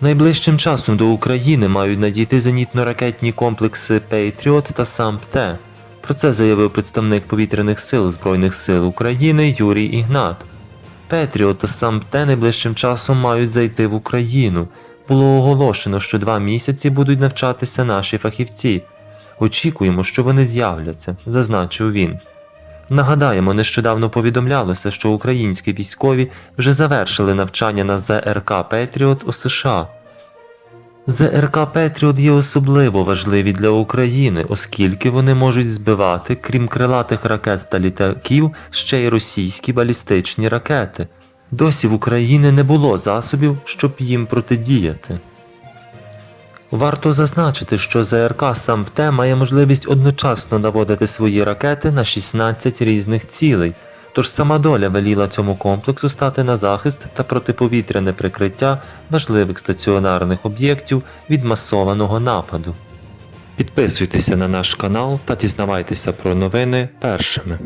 Найближчим часом до України мають надійти зенітно-ракетні комплекси Пейтріот та САМПТЕ. Про це заявив представник повітряних сил Збройних сил України Юрій Ігнат. Петріот та САМПТЕ найближчим часом мають зайти в Україну. Було оголошено, що два місяці будуть навчатися наші фахівці. Очікуємо, що вони з'являться, зазначив він. Нагадаємо, нещодавно повідомлялося, що українські військові вже завершили навчання на ЗРК Петріот у США. ЗРК Петріот є особливо важливі для України, оскільки вони можуть збивати, крім крилатих ракет та літаків, ще й російські балістичні ракети. Досі в Україні не було засобів, щоб їм протидіяти. Варто зазначити, що ЗРК САМПТЕ має можливість одночасно наводити свої ракети на 16 різних цілей, тож сама доля веліла цьому комплексу стати на захист та протиповітряне прикриття важливих стаціонарних об'єктів від масованого нападу. Підписуйтеся на наш канал та дізнавайтеся про новини першими.